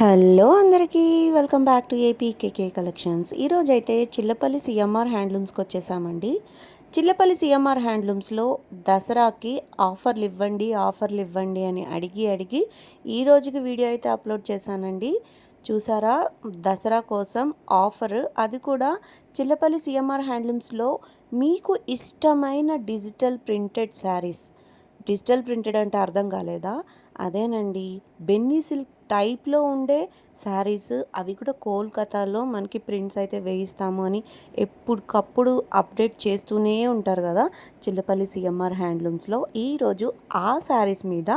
Hello అందరికీ welcome back to APKK collections. ఈరోజు అయితే చిల్లపల్లి సిఎంఆర్ హ్యాండ్లూమ్స్కి వచ్చేసామండి. చిల్లపల్లి సిఎంఆర్ హ్యాండ్లూమ్స్లో దసరాకి ఆఫర్లు ఇవ్వండి ఆఫర్లు ఇవ్వండి అని అడిగి అడిగి ఈ రోజుకి వీడియో అయితే అప్లోడ్ చేశానండి. చూసారా దసరా కోసం ఆఫర్. అది కూడా చిల్లపల్లి సిఎంఆర్ హ్యాండ్లూమ్స్లో మీకు ఇష్టమైన digital printed saris. Digital printed అంటే అర్థం కాలేదా? అదేనండి బెన్నీ సిల్క్ టైప్లో ఉండే శారీస్ అవి కూడా కోల్కతాలో మనకి ప్రింట్స్ అయితే వేయిస్తాము అని ఎప్పటికప్పుడు అప్డేట్ చేస్తూనే ఉంటారు కదా. చిల్లపల్లి సిఎంఆర్ హ్యాండ్లూమ్స్లో ఈరోజు ఆ శారీస్ మీద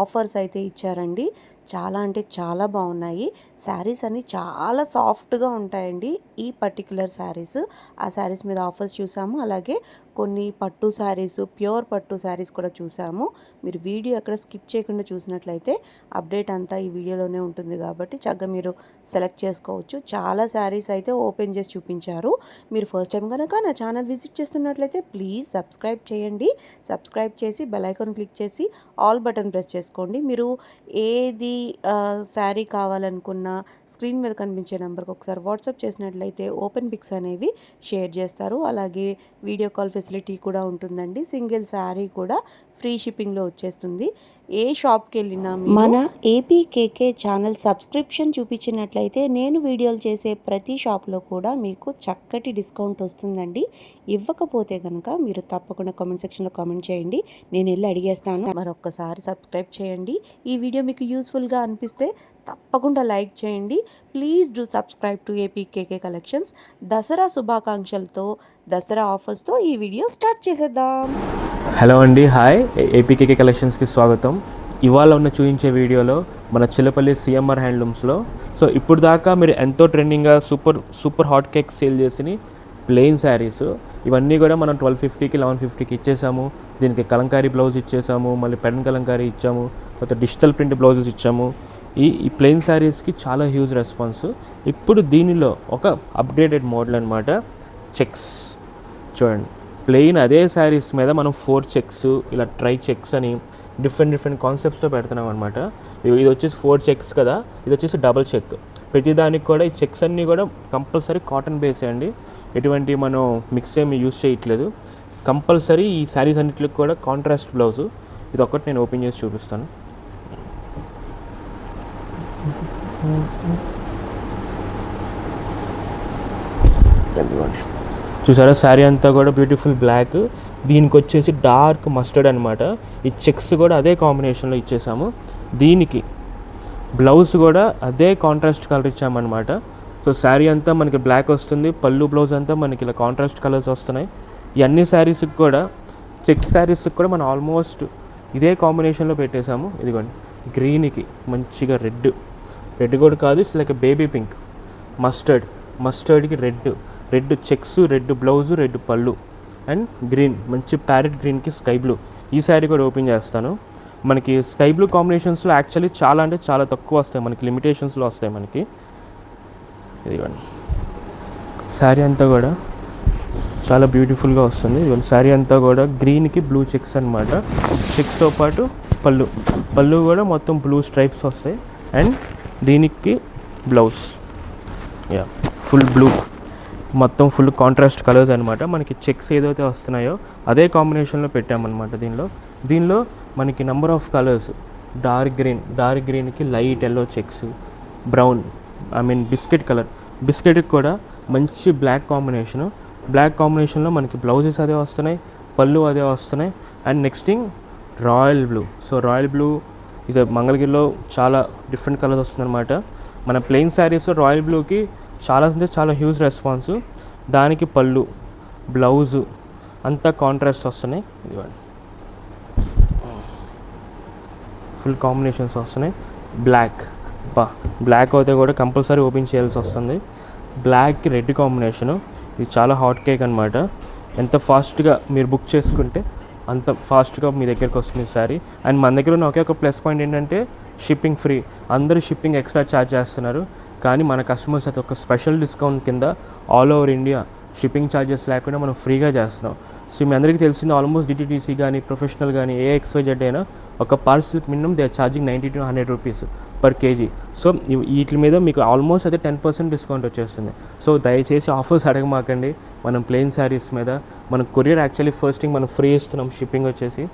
ఆఫర్స్ అయితే ఇచ్చారండి. చాలా అంటే చాలా బాగున్నాయి. శారీస్ అన్ని చాలా సాఫ్ట్గా ఉంటాయండి. ఈ పర్టికులర్ శారీస్ ఆ శారీస్ మీద ఆఫర్స్ చూసాము. అలాగే కొన్ని పట్టు శారీస్ ప్యూర్ పట్టు శారీస్ కూడా చూసాము. మీరు వీడియో ఎక్కడ స్కిప్ చేయకుండా చూసినట్లయితే అప్డేట్ అంతా ఈ వీడియోలోనే ఉంటుంది కాబట్టి చక్కగా మీరు సెలెక్ట్ చేసుకోవచ్చు. చాలా శారీస్ అయితే ఓపెన్ చేసి చూపించారు. మీరు ఫస్ట్ టైం కనుక నా ఛానల్ విజిట్ చేస్తున్నట్లయితే ప్లీజ్ సబ్స్క్రైబ్ చేయండి. సబ్స్క్రైబ్ చేసి బెల్ ఐకాన్ క్లిక్ చేసి ఆల్ బటన్ ప్రెస్ చేసుకోండి. మీరు ఏది శారీ కావాలనుకున్న స్క్రీన్ మీద కనిపించే నెంబర్కి ఒకసారి వాట్సాప్ చేసినట్లయితే ఓపెన్ పిక్స్ అనేవి షేర్ చేస్తారు. అలాగే వీడియో కాల్ ఫెసిలిటీ కూడా ఉంటుందండి. సింగిల్ శారీ కూడా ఫ్రీ షిప్పింగ్లో వచ్చేస్తుంది. ఏ షాప్కి వెళ్ళినా మన ఏపీకేకే ఛానల్ సబ్స్క్రిప్షన్ చూపించినట్లయితే నేను వీడియోలు చేసే ప్రతి షాప్లో కూడా మీకు చక్కటి డిస్కౌంట్ వస్తుందండి. ఇవ్వకపోతే కనుక మీరు తప్పకుండా కామెంట్ సెక్షన్లో కామెంట్ చేయండి. నేను వెళ్ళి అడిగేస్తాను. మరొక్కసారి సబ్స్క్రైబ్ చేయండి. ఈ వీడియో మీకు యూస్ఫుల్గా అనిపిస్తే తప్పకుండా లైక్ చేయండి. Please do subscribe to APKK collections. Dasara శుభాకాంక్షలతో Dasara ఆఫర్స్తో ఈ వీడియో స్టార్ట్ చేసేద్దాం. హలో అండి హాయ్. ఏపీకేకే కలెక్షన్స్కి స్వాగతం. ఇవాళ ఉన్న చూపించే వీడియోలో మన చిల్లపల్లి సిఎంఆర్ హ్యాండ్లూమ్స్లో. సో ఇప్పుడు దాకా మీరు ఎంతో ట్రెండింగ్గా super super hot cake sale చేసిన ప్లెయిన్ శారీస్. ఇవన్నీ కూడా మనం ట్వెల్వ్ ఫిఫ్టీకి లెవెన్ ఫిఫ్టీకి ఇచ్చేసాము. దీనికి కలంకారీ బ్లౌజ్ ఇచ్చేసాము మళ్ళీ పెన్ కలంకారీ ఇచ్చాము కొత్త డిజిటల్ ప్రింట్ బ్లౌజెస్ ఇచ్చాము. ఈ ఈ ప్లెయిన్ శారీస్కి చాలా హ్యూజ్ రెస్పాన్స్. ఇప్పుడు దీనిలో ఒక అప్గ్రేడెడ్ మోడల్ అనమాట చెక్స్. చూడండి. ప్లెయిన్ అదే శారీస్ మీద మనం ఫోర్ చెక్స్ ఇలా ట్రై చెక్స్ అని డిఫరెంట్ డిఫరెంట్ కాన్సెప్ట్స్తో పెడుతున్నాం అనమాట ఇది వచ్చేసి ఫోర్ చెక్స్ కదా ఇది వచ్చేసి డబల్ చెక్. ప్రతిదానికి కూడా ఈ చెక్స్ అన్నీ కూడా కంపల్సరీ కాటన్ బేస్ అండి. ఎటువంటి మనం మిక్స్ ఏమి యూస్ చేయట్లేదు. కంపల్సరీ ఈ శారీస్ అన్నిటికి కూడా కాంట్రాస్ట్ బ్లౌజ్. ఇది ఒక్కటి నేను ఓపెన్ చేసి చూపిస్తాను. చూసారా? శారీ అంతా కూడా బ్యూటిఫుల్ బ్లాక్ దీనికి వచ్చేసి డార్క్ మస్టర్డ్ అనమాట ఈ చెక్స్ కూడా అదే కాంబినేషన్లో ఇచ్చేసాము. దీనికి బ్లౌజ్ కూడా అదే కాంట్రాస్ట్ కలర్ ఇచ్చామన్నమాట. సో శారీ అంతా మనకి బ్లాక్ వస్తుంది. పళ్ళు బ్లౌజ్ అంతా మనకి ఇలా కాంట్రాస్ట్ కలర్స్ వస్తున్నాయి. ఈ అన్ని శారీస్కి కూడా చెక్ శారీస్కి కూడా మనం ఆల్మోస్ట్ ఇదే కాంబినేషన్లో పెట్టేశాము ఇదిగోండి. గ్రీన్కి మంచిగా రెడ్ రెడ్ కూడా కాదు it's like baby pink mustard మస్టర్డ్కి red red checks red blouse red పళ్ళు అండ్ గ్రీన్ మంచి ప్యారెట్ గ్రీన్కి స్కై బ్లూ. ఈ శారీ కూడా ఓపెన్ చేస్తాను. మనకి స్కై బ్లూ కాంబినేషన్స్లో యాక్చువల్లీ చాలా అంటే చాలా తక్కువ వస్తాయి. మనకి లిమిటేషన్స్లో వస్తాయి మనకి. ఇదిగోండి. శారీ అంతా కూడా చాలా బ్యూటిఫుల్గా వస్తుంది. ఇదిగోండి. శారీ అంతా కూడా గ్రీన్కి బ్లూ చెక్స్ అనమాట చెక్స్తో పాటు పళ్ళు. పళ్ళు కూడా మొత్తం బ్లూ స్ట్రైప్స్ వస్తాయి. అండ్ దీనికి బ్లౌజ్. యా. Full blue. మొత్తం ఫుల్ కాంట్రాస్ట్ కలర్స్ అనమాట మనకి చెక్స్ ఏదైతే వస్తున్నాయో అదే కాంబినేషన్లో పెట్టామన్నమాట దీనిలో. దీనిలో మనకి number of colours dark green dark గ్రీన్కి light yellow checks brown I mean biscuit colour బిస్కెట్కి కూడా మంచి బ్లాక్ కాంబినేషన్ బ్లాక్ కాంబినేషన్లో మనకి బ్లౌజెస్ అదే వస్తున్నాయి పళ్ళు అదే వస్తున్నాయి. And next thing royal blue so royal blue ఇది మంగళగిరిలో చాలా డిఫరెంట్ కలర్స్ వస్తుందన్నమాట. మన ప్లెయిన్ శారీస్ రాయల్ బ్లూకి చాలా అంటే చాలా హ్యూజ్ రెస్పాన్స్ దానికి పళ్ళు బ్లౌజు అంతా కాంట్రాస్ట్ వస్తున్నాయి. ఇదిగోండి. ఫుల్ కాంబినేషన్స్ వస్తున్నాయి. బ్లాక్ బా బ్లాక్ అయితే కూడా కంపల్సరీ ఓపెన్ చేయాల్సి వస్తుంది. బ్లాక్ రెడ్ కాంబినేషను ఇది చాలా హాట్ కేక్ అనమాట ఎంత ఫాస్ట్గా మీరు బుక్ చేసుకుంటే అంత ఫాస్ట్గా మీ దగ్గరికి వస్తుంది సారీ అండ్ మన దగ్గర ఉన్న ఒకే ఒక ప్లస్ పాయింట్ ఏంటంటే షిప్పింగ్ ఫ్రీ అందరూ షిప్పింగ్ ఎక్స్ట్రా ఛార్జ్ చేస్తున్నారు. కానీ మన కస్టమర్స్ అయితే ఒక స్పెషల్ డిస్కౌంట్ కింద all over India shipping charges లేకుండా మనం ఫ్రీగా చేస్తున్నాం. సో మీ అందరికీ తెలిసింది ఆల్మోస్ట్ డిటీటీసీ కానీ ప్రొఫెషనల్ కానీ ఏ ఎక్స్వైజెడ్ అయినా ఒక parcel minimum they are charging ninety two hundred rupees per KG so వీటి మీద మీకు ఆల్మోస్ట్ అయితే టెన్ పర్సెంట్ డిస్కౌంట్ వచ్చేస్తుంది. సో దయచేసి ఆఫర్స్ అడగమాకండి. మనం ప్లెయిన్ శారీస్ మీద మన కొరియర్ యాక్చువల్లీ ఫస్టింగ్ మనం ఫ్రీ ఇస్తున్నాం షిప్పింగ్ వచ్చేసి.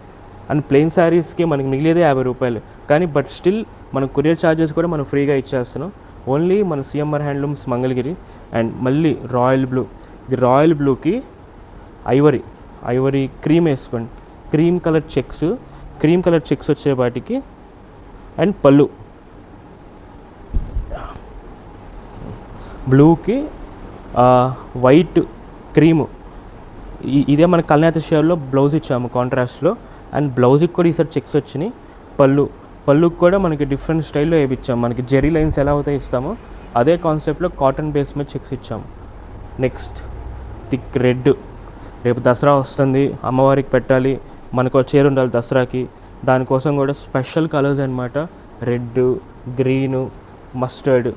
అండ్ ప్లెయిన్ శారీస్కి మనకి మిగిలేదే యాభై రూపాయలు. కానీ బట్ స్టిల్ మన కొరియర్ ఛార్జెస్ కూడా మనం ఫ్రీగా ఇచ్చేస్తున్నాం. ఓన్లీ మన సిఎంఆర్ హ్యాండ్లూమ్స్ మంగళగిరి అండ్ మళ్ళీ రాయల్ బ్లూ. ఇది రాయల్ బ్లూకి ఐవరీ ఐవరీ క్రీమ్ వేసుకోండి. Cream colour checks cream colour checks వచ్చే వాటికి అండ్ పళ్ళు. బ్లూకి వైట్ క్రీము. ఇదే మన కల్నేత షేర్లో బ్లౌజ్ ఇచ్చాము కాంట్రాస్ట్లో. అండ్ బ్లౌజ్కి కూడా ఈసారి చెక్స్ వచ్చినాయి. పళ్ళు. పళ్ళుకి కూడా మనకి డిఫరెంట్ స్టైల్లో వేయించాం మనకి జెరీ లైన్స్ ఎలా అవుతాయి ఇస్తామో అదే కాన్సెప్ట్లో కాటన్ బేస్ మీద చెక్స్ ఇచ్చాము నెక్స్ట్ థిక్ రెడ్ రేపు దసరా వస్తుంది అమ్మవారికి పెట్టాలి మనకు చీర ఉండాలి దసరాకి. దానికోసం కూడా స్పెషల్ కలర్స్ అనమాట red green mustard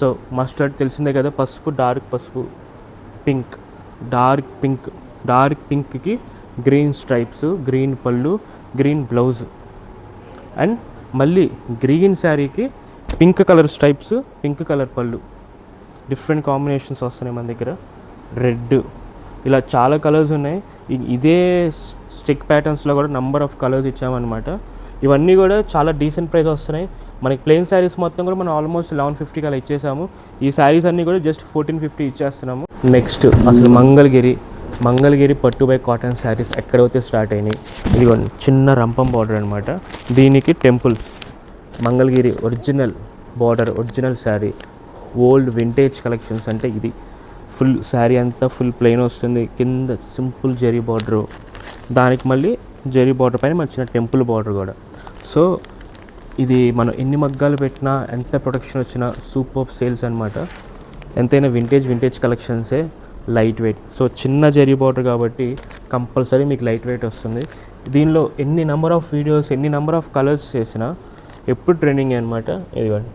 so mustard తెలిసిందే కదా పసుపు డార్క్ పసుపు. పింక్ డార్క్ పింక్ డార్క్ పింక్కి గ్రీన్ స్ట్రైప్స్ గ్రీన్ పళ్ళు గ్రీన్ బ్లౌజ్ అండ్ మళ్ళీ గ్రీన్ శారీకి pink colour stripes pink colour పళ్ళు. డిఫరెంట్ కాంబినేషన్స్ వస్తున్నాయి మన దగ్గర. రెడ్ ఇలా చాలా కలర్స్ ఉన్నాయి. ఇదే స్టిక్ ప్యాటర్న్స్లో కూడా నెంబర్ ఆఫ్ కలర్స్ ఇచ్చామన్నమాట. ఇవన్నీ కూడా చాలా డీసెంట్ ప్రైస్ వస్తున్నాయి. మనకి ప్లెయిన్ శారీస్ మొత్తం కూడా మనం ఆల్మోస్ట్ లెవెన్ ఫిఫ్టీకి అలా ఇచ్చేసాము. ఈ శారీస్ అన్నీ కూడా జస్ట్ ఫోర్టీన్ ఫిఫ్టీ ఇచ్చేస్తున్నాము. నెక్స్ట్ అసలు మంగళగిరి. మంగళగిరి పట్టు బై కాటన్ శారీస్ ఎక్కడైతే స్టార్ట్ అయినాయి? ఇదిగోండి చిన్న రంపం బార్డర్ అనమాట దీనికి temples. Mangalagiri original border original sari old vintage collections అంటే ఇది. ఫుల్ శారీ అంతా ఫుల్ ప్లెయిన్ వస్తుంది. కింద సింపుల్ జరీ బార్డరు దానికి మళ్ళీ జరీ బార్డర్ పైన మన చిన్న టెంపుల్ బార్డర్ కూడా. సో ఇది మనం ఎన్ని మగ్గాలు పెట్టినా ఎంత ప్రొడక్షన్ వచ్చినా సూపర్ సేల్స్ అనమాట ఎంతైనా వింటేజ్ వింటేజ్ కలెక్షన్సే లైట్ వెయిట్. సో చిన్న జరీ బార్డర్ కాబట్టి కంపల్సరీ మీకు లైట్ వెయిట్ వస్తుంది. దీనిలో ఎన్ని నెంబర్ ఆఫ్ వీడియోస్ ఎన్ని నెంబర్ ఆఫ్ కలర్స్ చేసినా ఎప్పుడు ట్రెండింగ్ అనమాట ఇదిగోండి.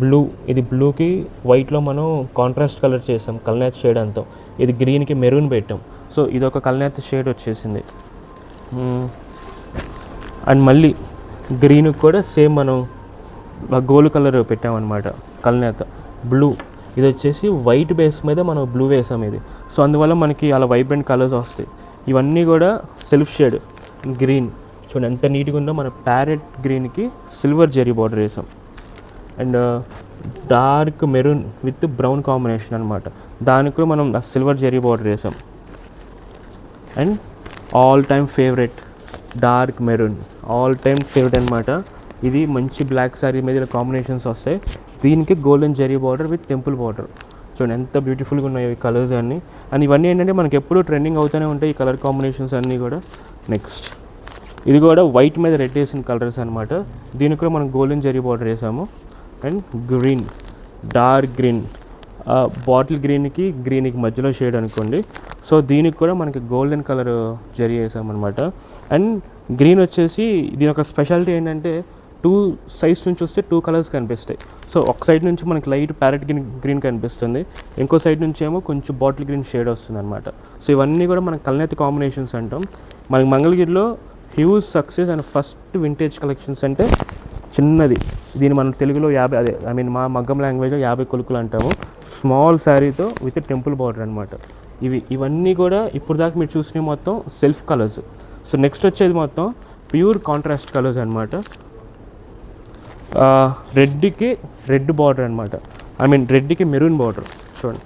బ్లూ ఇది బ్లూకి వైట్లో మనం కాంట్రాస్ట్ కలర్ చేసాం కల్నాథ్ షేడ్ అంతా ఇది గ్రీన్కి మెరూన్ పెట్టాం. సో ఇది ఒక కల్నాథ్ షేడ్ వచ్చేసింది. అండ్ మళ్ళీ గ్రీన్కి కూడా సేమ్ మనం గోల్డ్ కలర్ పెట్టామన్నమాట కల్నేత. బ్లూ. ఇది వచ్చేసి వైట్ బేస్ మీద మనం బ్లూ వేసాం ఇది. సో అందువల్ల మనకి అలా వైబ్రెంట్ కలర్స్ వస్తాయి. ఇవన్నీ కూడా సెల్ఫ్ షేడ్ గ్రీన్ చూడండి ఎంత నీట్గా ఉందో మన ప్యారెట్ గ్రీన్కి సిల్వర్ జెరీ బార్డర్ వేసాం. And dark maroon with brown combination అనమాట దానికి కూడా మనం సిల్వర్ జెరీ బార్డర్ వేసాం. And all time favourite dark maroon all time favourite అనమాట ఇది మంచి బ్లాక్ శారీ మీద కాంబినేషన్స్ వస్తాయి. దీనికి golden zari border with temple border చూడండి ఎంత బ్యూటిఫుల్గా ఉన్నాయి ఈ కలర్స్ అన్నీ. అండ్ ఇవన్నీ ఏంటంటే మనకి ఎప్పుడూ ట్రెండింగ్ అవుతూనే ఉంటాయి ఈ కలర్ కాంబినేషన్స్ అన్నీ కూడా. నెక్స్ట్ ఇది కూడా వైట్ మీద రెడ్ వేసిన కలర్స్ అనమాట దీనికి కూడా మనం గోల్డెన్ జెరీ బార్డర్ వేసాము. And green dark green bottle గ్రీన్కి గ్రీన్కి మధ్యలో షేడ్ అనుకోండి. సో దీనికి కూడా మనకి గోల్డెన్ కలర్ జరీ వేసామన్నమాట. అండ్ గ్రీన్ వచ్చేసి దీని యొక్క స్పెషాలిటీ ఏంటంటే టూ సైడ్స్ నుంచి వస్తే టూ కలర్స్ కనిపిస్తాయి. సో ఒక సైడ్ నుంచి మనకి లైట్ ప్యారెట్ గ్రీన్ గ్రీన్ కనిపిస్తుంది. ఇంకో సైడ్ నుంచి ఏమో కొంచెం బాటిల్ గ్రీన్ షేడ్ వస్తుంది అనమాట సో ఇవన్నీ కూడా మన కలనేతి కాంబినేషన్స్ అంటాం. మనకి మంగళగిరిలో huge success and first vintage collections అంటే చిన్నది. దీన్ని మనం తెలుగులో యాభై అదే ఐ మీన్ మా మగ్గం లాంగ్వేజ్లో యాభై కొలుకులు అంటాము. స్మాల్ శారీతో విత్ టెంపుల్ బార్డర్ అనమాట ఇవి ఇవన్నీ కూడా ఇప్పుడు దాకా మీరు చూసినవి మొత్తం సెల్ఫ్ కలర్స్. సో నెక్స్ట్ వచ్చేది మొత్తం ప్యూర్ కాంట్రాస్ట్ కలర్స్ అనమాట రెడ్కి రెడ్ బార్డర్ అనమాట ఐ మీన్ రెడ్కి మెరూన్ బార్డర్. చూడండి.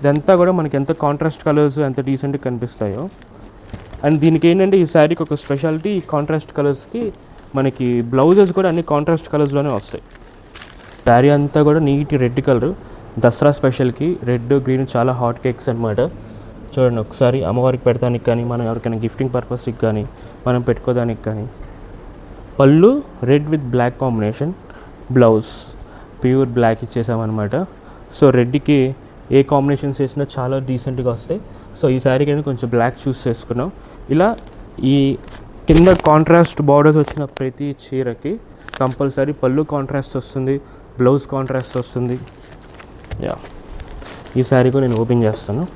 ఇదంతా కూడా మనకి ఎంత కాంట్రాస్ట్ కలర్స్ ఎంత డీసెంట్గా కనిపిస్తాయో. అండ్ దీనికి ఏంటంటే ఈ శారీకి ఒక స్పెషాలిటీ ఈ కాంట్రాస్ట్ కలర్స్కి మనకి బ్లౌజెస్ కూడా అన్ని కాంట్రాస్ట్ కలర్స్లోనే వస్తాయి. శారీ అంతా కూడా నీట్ రెడ్ కలర్. దసరా స్పెషల్కి రెడ్ గ్రీన్ చాలా హాట్ కేక్స్ అనమాట చూడండి ఒకసారి అమ్మవారికి పెడతానికి కానీ మనం ఎవరికైనా గిఫ్టింగ్ పర్పస్కి కానీ మనం పెట్టుకోదానికి కానీ. పళ్ళు red with black combination blouse. Pure black ఇచ్చేసామన్నమాట. So రెడ్కి ఏ కాంబినేషన్స్ వేసినా చాలా డీసెంట్గా వస్తాయి. సో ఈ శారీకి అయితే కొంచెం బ్లాక్ చూస్ చేసుకున్నాం. ఇలా ఈ కింద కాంట్రాస్ట్ బార్డర్స్ వచ్చిన ప్రతి చీరకి కంపల్సరీ పళ్ళు కాంట్రాస్ట్ వస్తుంది బ్లౌజ్ కాంట్రాస్ట్ వస్తుంది. యా. ఈ శారీ కూడా నేను ఓపెన్ చేస్తాను.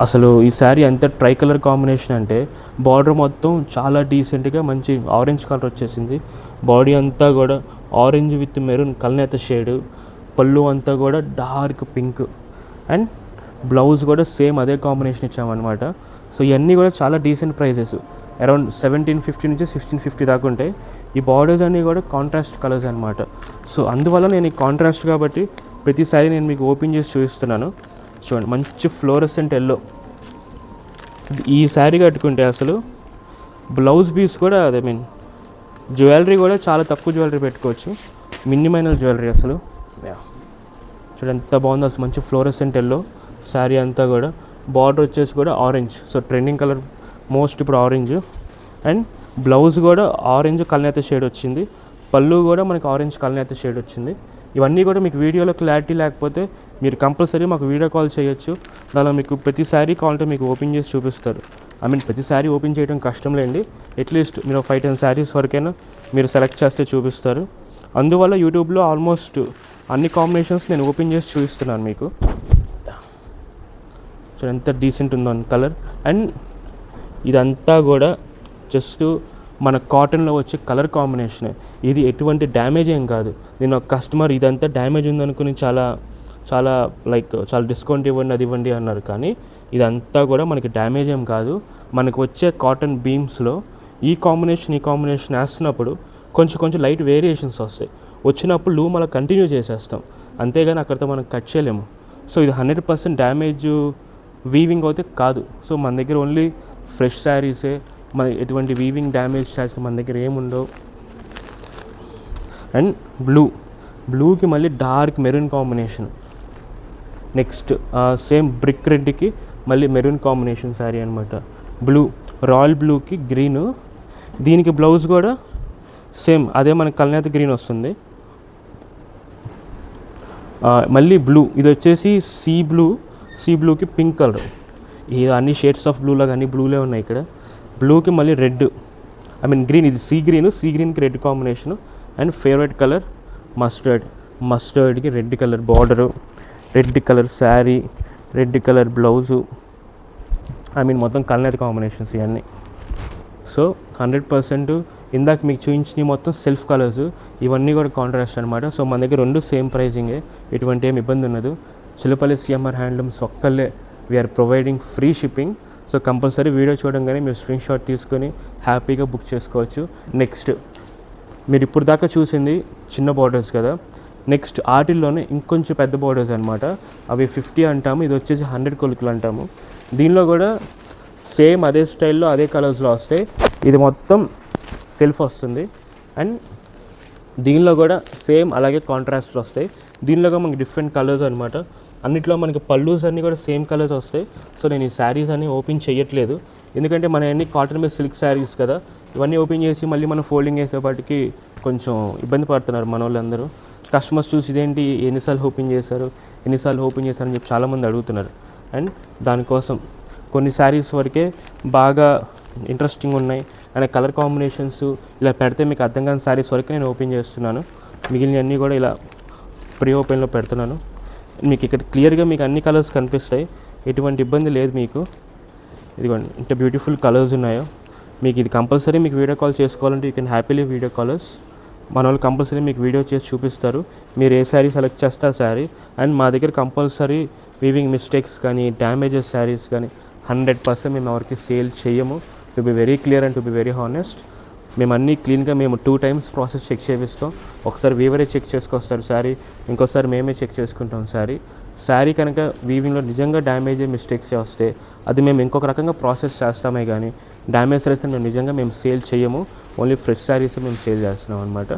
అసలు ఈ శారీ ఎంత ట్రై కలర్ కాంబినేషన్ అంటే బార్డర్ మొత్తం చాలా డీసెంట్గా మంచి ఆరెంజ్ కలర్ వచ్చేసింది. బాడీ అంతా కూడా ఆరెంజ్ విత్ మెరూన్ కల్నేత షేడ్ పళ్ళు అంతా కూడా డార్క్ పింక్ అండ్ బ్లౌజ్ కూడా సేమ్ అదే కాంబినేషన్ ఇచ్చామన్నమాట. సో ఇవన్నీ కూడా చాలా decent prices. Around seventeen fifty నుంచి సిక్స్టీన్ ఫిఫ్టీ దాకా ఉంటాయి. ఈ బార్డర్స్ అన్నీ కూడా కాంట్రాస్ట్ కలర్స్ అనమాట సో అందువల్ల నేను ఈ కాంట్రాస్ట్ కాబట్టి ప్రతిసారి నేను మీకు ఓపెన్ చేసి చూపిస్తున్నాను. చూడండి మంచి ఫ్లోరసెంట్ ఎల్లో. ఈ శారీ కట్టుకుంటే అసలు బ్లౌజ్ పీస్ కూడా అదే మీన్ జ్యువెలరీ కూడా చాలా తక్కువ జ్యువెలరీ పెట్టుకోవచ్చు. మినిమైనల్ జ్యువెలరీ అసలు. చూడండి ఎంత బాగుందో అసలు. మంచి ఫ్లోరసెంట్ ఎల్లో శారీ అంతా కూడా. బార్డర్ వచ్చేసి కూడా orange so trending colour most ఇప్పుడు ఆరెంజ్ అండ్ బ్లౌజ్ కూడా ఆరెంజ్ కలనేత షేడ్ వచ్చింది. పళ్ళు కూడా మనకి ఆరెంజ్ కలనేత షేడ్ వచ్చింది. ఇవన్నీ కూడా మీకు వీడియోలో క్లారిటీ లేకపోతే మీరు కంపల్సరీ మాకు వీడియో కాల్ చేయొచ్చు. దానిలో మీకు ప్రతి శారీ కావాలంటే మీకు ఓపెన్ చేసి చూపిస్తారు. ఐ మీన్ ప్రతి శారీ ఓపెన్ చేయడం కష్టం లేండి. అట్లీస్ట్ మీరు ఫైవ్ టెన్ శారీస్ వరకైనా మీరు సెలెక్ట్ చేస్తే చూపిస్తారు. అందువల్ల యూట్యూబ్లో ఆల్మోస్ట్ అన్ని కాంబినేషన్స్ నేను ఓపెన్ చేసి చూపిస్తున్నాను మీకు. సో ఎంత డీసెంట్ ఉందో కలర్ అండ్ ఇదంతా కూడా జస్ట్ మన కాటన్లో వచ్చే కలర్ కాంబినేషన్. ఇది ఎటువంటి డ్యామేజ్ ఏం కాదు. నేను ఒక కస్టమర్ ఇదంతా డ్యామేజ్ ఉందనుకుని చాలా చాలా లైక్ చాలా డిస్కౌంట్ ఇవ్వండి అది ఇవ్వండి అన్నారు. కానీ ఇదంతా కూడా మనకి డ్యామేజ్ ఏం కాదు. మనకు వచ్చే కాటన్ బీమ్స్లో ఈ కాంబినేషన్ ఈ కాంబినేషన్ వేస్తున్నప్పుడు కొంచెం కొంచెం లైట్ వేరియేషన్స్ వస్తాయి. వచ్చినప్పుడు లూమ్ అలా కంటిన్యూ చేసేస్తాం. అంతేగాని అక్కడితో మనం కట్ చేయలేము. సో ఇది హండ్రెడ్ పర్సెంట్ డ్యామేజ్ వీవింగ్ అయితే కాదు. సో మన దగ్గర ఓన్లీ ఫ్రెష్ శారీసే మన ఎటువంటి వీవింగ్ డ్యామేజ్ శారీస్ మన దగ్గర ఏముండవు అండ్ బ్లూ బ్లూకి మళ్ళీ dark maroon combination next same brick రెడ్కి మళ్ళీ మెరూన్ కాంబినేషన్ శారీ అనమాట బ్లూ రాయల్ బ్లూకి గ్రీన్ దీనికి బ్లౌజ్ కూడా సేమ్ అదే మనకి కల్నేత గ్రీన్ వస్తుంది. మళ్ళీ బ్లూ ఇది వచ్చేసి సీ బ్లూ సీ బ్లూకి పింక్ కలర్ ఈ అన్ని షేడ్స్ ఆఫ్ బ్లూ లాగా అన్ని బ్లూలే ఉన్నాయి ఇక్కడ. బ్లూకి మళ్ళీ రెడ్ ఐ మీన్ గ్రీన్ ఇది సీ గ్రీన్ సీ గ్రీన్కి red combination. And favourite colour mustard మస్టర్డ్కి red colour border red colour sari red colour blouse I mean మొత్తం కల్నేత కాంబినేషన్స్ ఇవన్నీ. సో హండ్రెడ్ పర్సెంట్ ఇందాక మీకు చూపించిన మొత్తం సెల్ఫ్ కలర్స్ ఇవన్నీ కూడా కాంట్రాస్ట్ అనమాట సో మన దగ్గర రెండు సేమ్ ప్రైజింగే ఎటువంటి ఏమి ఇబ్బంది ఉండదు. చిలపల్లి సిఎంఆర్ హ్యాండ్లూమ్స్ ఒక్కళ్ళే we are providing free shipping so compulsory video చూడంగానే మీరు స్క్రీన్ షాట్ తీసుకొని హ్యాపీగా బుక్ చేసుకోవచ్చు. నెక్స్ట్ మీరు ఇప్పుడు దాకా చూసింది చిన్న బార్డర్స్ కదా. నెక్స్ట్ ఆటిల్లోనే ఇంకొంచెం పెద్ద బార్డర్స్ అనమాట అవి ఫిఫ్టీ అంటాము ఇది వచ్చేసి హండ్రెడ్ కొలుకులు అంటాము. దీనిలో కూడా సేమ్ అదే స్టైల్లో అదే కలర్స్లో వస్తాయి. ఇది మొత్తం సెల్ఫ్ వస్తుంది. అండ్ దీనిలో కూడా సేమ్ అలాగే కాంట్రాస్ట్లు వస్తాయి. దీనిలో మనకి డిఫరెంట్ కలర్స్ అనమాట అన్నిట్లో మనకి పళ్ళూస్ అన్నీ కూడా సేమ్ కలర్స్ వస్తాయి. సో నేను ఈ శారీస్ అన్ని ఓపెన్ చేయట్లేదు ఎందుకంటే మన అన్ని కాటన్ మీద సిల్క్ శారీస్ కదా ఇవన్నీ ఓపెన్ చేసి మళ్ళీ మనం ఫోల్డింగ్ చేసేపాటికి కొంచెం ఇబ్బంది పడుతున్నారు మన వాళ్ళందరూ కస్టమర్స్ చూసి ఇదేంటి ఎన్నిసార్లు ఓపెన్ చేశారు ఎన్నిసార్లు ఓపెన్ చేశారని చెప్పి చాలామంది అడుగుతున్నారు. అండ్ దానికోసం కొన్ని శారీస్ వరకే బాగా ఇంట్రెస్టింగ్ ఉన్నాయి. అండ్ కలర్ కాంబినేషన్స్ ఇలా పెడితే మీకు అర్థం కాని శారీస్ వరకు నేను ఓపెన్ చేస్తున్నాను. మిగిలినవన్నీ కూడా ఇలా ప్రీ ఓపెన్లో పెడుతున్నాను. మీకు ఇక్కడ క్లియర్గా మీకు అన్ని కలర్స్ కనిపిస్తాయి. ఎటువంటి ఇబ్బంది లేదు మీకు. ఇదిగోండి ఇంత బ్యూటిఫుల్ కలర్స్ ఉన్నాయో. మీకు ఇది కంపల్సరీ మీకు వీడియో కాల్ చేసుకోవాలంటే you can happily video callers మన వాళ్ళు కంపల్సరీ మీకు వీడియో చేసి చూపిస్తారు. మీరు ఏ శారీ సెలెక్ట్ చేస్తారు శారీ అండ్ మా దగ్గర కంపల్సరీ వీవింగ్ మిస్టేక్స్ కానీ డ్యామేజెస్ శారీస్ కానీ హండ్రెడ్ పర్సెంట్ మేము ఎవరికి సేల్ చేయము. To be very clear and to be very honest మేము అన్నీ క్లీన్గా మేము టూ టైమ్స్ ప్రాసెస్ చెక్ చేపిస్తాం. ఒకసారి వీవరే చెక్ చేసుకొస్తారు శారీ ఇంకోసారి మేమే చెక్ చేసుకుంటాం శారీ. శారీ కనుక వీవింగ్లో నిజంగా డ్యామేజ్ మిస్టేక్స్ వస్తే అది మేము ఇంకొక రకంగా ప్రాసెస్ చేస్తామే కానీ డ్యామేజ్ రైస్ మేము నిజంగా మేము సేల్ చేయము ఓన్లీ ఫ్రెష్ శారీస్ మేము సేల్ చేస్తున్నాం అనమాట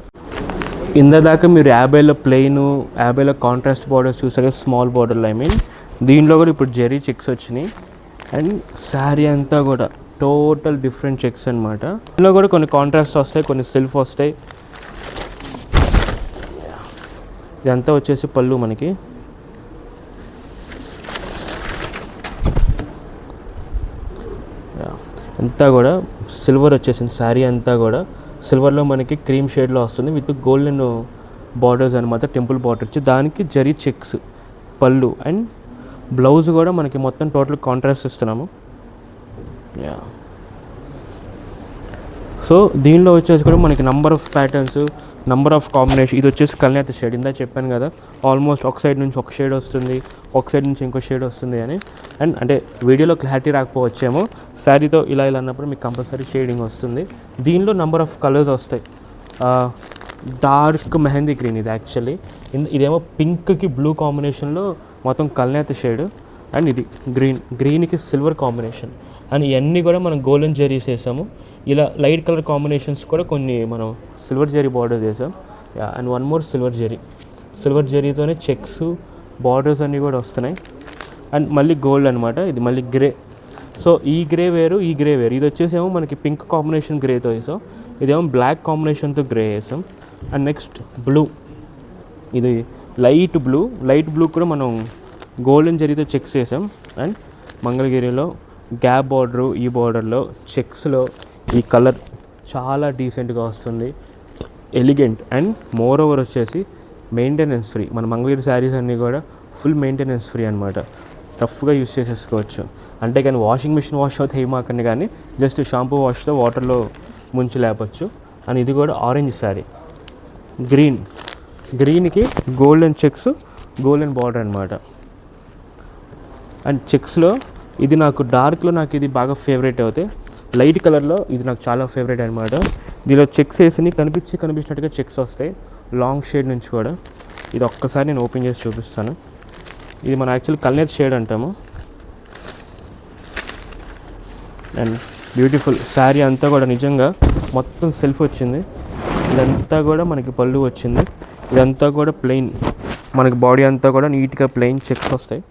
ఇందాక మీరు యాభైలో ప్లెయిన్ యాభైలో కాంట్రాస్ట్ బార్డర్స్ చూసాక స్మాల్ బార్డర్లు ఐ మీన్ దీనిలో కూడా ఇప్పుడు జెరీ చెక్స్ వచ్చినాయి. అండ్ శారీ అంతా కూడా టోటల్ డిఫరెంట్ చెక్స్ అనమాట ఇందులో కూడా కొన్ని కాంట్రాస్ట్ వస్తాయి కొన్ని సెల్ఫ్ వస్తాయి. ఇదంతా వచ్చేసి పళ్ళు మనకి. అంతా కూడా సిల్వర్ వచ్చేసింది శారీ అంతా కూడా. సిల్వర్లో మనకి క్రీమ్ షేడ్లో వస్తుంది విత్ గోల్డెన్ బార్డర్స్ అనమాట టెంపుల్ బార్డర్ వచ్చి దానికి జరీ చెక్స్ పళ్ళు అండ్ బ్లౌజ్ కూడా మనకి మొత్తం టోటల్ కాంట్రాస్ట్ ఇస్తున్నాము. యా సో దీనిలో వచ్చేసి కూడా మనకి number of patterns number of combination ఇది వచ్చేసి కల్నేత షేడ్ ఇందా చెప్పాను కదా. ఆల్మోస్ట్ ఒక సైడ్ నుంచి ఒక షేడ్ వస్తుంది ఒక సైడ్ నుంచి ఇంకో షేడ్ వస్తుంది అని. అండ్ అంటే వీడియోలో క్లారిటీ రాకపోవచ్చేమో శారీతో ఇలా ఇలా అన్నప్పుడు మీకు కంపల్సరీ షేడింగ్ వస్తుంది. దీనిలో నంబర్ ఆఫ్ కలర్స్ వస్తాయి. డార్క్ మెహందీ గ్రీన్ ఇది యాక్చువల్లీ ఇదేమో పింక్కి బ్లూ కాంబినేషన్లో మొత్తం కల్నేత షేడ్ అండ్ ఇది గ్రీన్ గ్రీన్కి సిల్వర్ కాంబినేషన్ అండ్ ఇవన్నీ కూడా మనం గోల్డెన్ జెరీస్ వేసాము. ఇలా లైట్ కలర్ కాంబినేషన్స్ కూడా కొన్ని మనం సిల్వర్ జెరీ బార్డర్స్ వేసాం. And one more silver zari silver జెరీతోనే checks borders అన్నీ కూడా వస్తున్నాయి. అండ్ మళ్ళీ గోల్డ్ అనమాట ఇది మళ్ళీ గ్రే సో ఈ గ్రే వేరు ఈ గ్రే వేరు. ఇది వచ్చేసి ఏమో మనకి పింక్ కాంబినేషన్ గ్రేతో వేసాం. ఇదేమో బ్లాక్ కాంబినేషన్తో గ్రే వేసాం. అండ్ నెక్స్ట్ బ్లూ ఇది లైట్ బ్లూ లైట్ బ్లూ కూడా మనం గోల్డెన్ జరీతో చెక్స్ వేసాం అండ్ మంగళగిరిలో గ్యాప్ బార్డరు ఈ బార్డర్లో చెక్స్లో ఈ కలర్ చాలా డీసెంట్గా వస్తుంది. ఎలిగెంట్ అండ్ మోర్ ఓవర్ వచ్చేసి మెయింటెనెన్స్ ఫ్రీ. మన మంగళగిరి శారీస్ అన్నీ కూడా ఫుల్ మెయింటెనెన్స్ ఫ్రీ అనమాట టఫ్గా యూస్ చేసేసుకోవచ్చు. అంటే కానీ వాషింగ్ మిషన్ వాష్ అవుతే ఏమాకండి కానీ జస్ట్ షాంపూ వాష్తో వాటర్లో ముంచి లేపచ్చు. అండ్ ఇది కూడా ఆరెంజ్ శారీ. గ్రీన్. గ్రీన్కి గోల్డెన్ చెక్స్ గోల్డెన్ బార్డర్ అనమాట అండ్ చెక్స్లో ఇది నాకు డార్క్లో నాకు ఇది బాగా ఫేవరెట్ అవుతాయి లైట్ కలర్లో ఇది నాకు చాలా ఫేవరెట్ అనమాట దీనిలో చెక్స్ వేసి కనిపించి కనిపించినట్టుగా చెక్స్ వస్తాయి. లాంగ్ షేడ్ నుంచి కూడా. ఇది ఒక్కసారి నేను ఓపెన్ చేసి చూపిస్తాను. ఇది మన యాక్చువల్ కల్నేర్ షేడ్ అంటాము. అండ్ బ్యూటిఫుల్ శారీ అంతా కూడా నిజంగా మొత్తం సెల్ఫ్ వచ్చింది. ఇదంతా కూడా మనకి పళ్ళు వచ్చింది. ఇదంతా కూడా ప్లెయిన్ మనకి బాడీ అంతా కూడా నీట్గా ప్లెయిన్ చెక్స్ వస్తాయి.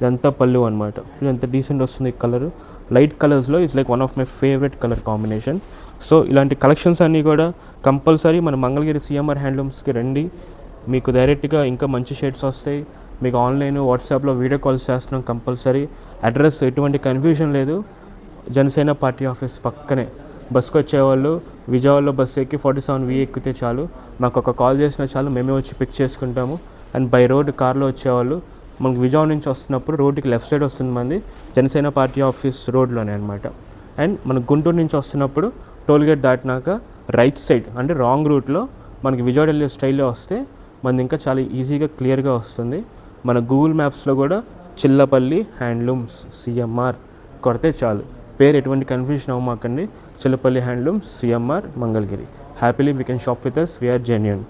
ఇదంతా పళ్ళు అనమాట ఇదంతా డీసెంట్ వస్తుంది కలర్ లైట్ కలర్స్లో it's like one of my favourite colour combination so ఇలాంటి కలెక్షన్స్ అన్నీ కూడా కంపల్సరీ మన మంగళగిరి సిఎంఆర్ హ్యాండ్లూమ్స్కి రండి. మీకు డైరెక్ట్గా ఇంకా మంచి షేడ్స్ వస్తాయి. మీకు ఆన్లైన్ వాట్సాప్లో వీడియో కాల్స్ చేస్తున్నాం కంపల్సరీ అడ్రస్ ఎటువంటి కన్ఫ్యూజన్ లేదు. జనసేన పార్టీ ఆఫీస్ పక్కనే. బస్కి వచ్చేవాళ్ళు విజయవాడలో బస్ ఎక్కి ఫార్టీ సెవెన్ వి ఎక్కితే చాలు. మాకు ఒక కాల్ చేసినా చాలు. మేమే వచ్చి పిక్ చేసుకుంటాము. అండ్ బై రోడ్ కార్లో వచ్చేవాళ్ళు మనకు విజయవాడ నుంచి వస్తున్నప్పుడు రోడ్డుకి లెఫ్ట్ సైడ్ వస్తుంది మంది జనసేన పార్టీ ఆఫీస్ రోడ్లోనే అనమాట అండ్ మన గుంటూరు నుంచి వస్తున్నప్పుడు టోల్గేట్ దాటినాక రైట్ సైడ్ అంటే రాంగ్ రూట్లో మనకి విజయవాడ వెళ్ళే స్టైల్లో వస్తే మనది ఇంకా చాలా ఈజీగా క్లియర్గా వస్తుంది. మన గూగుల్ మ్యాప్స్లో కూడా చిల్లపల్లి హ్యాండ్లూమ్స్ సిఎంఆర్ కొడితే చాలు. పేరు ఎటువంటి confusion అవ్వమాకండి. Chillapalli handlooms CMR Mangalagiri. Happily we can shop with us we are genuine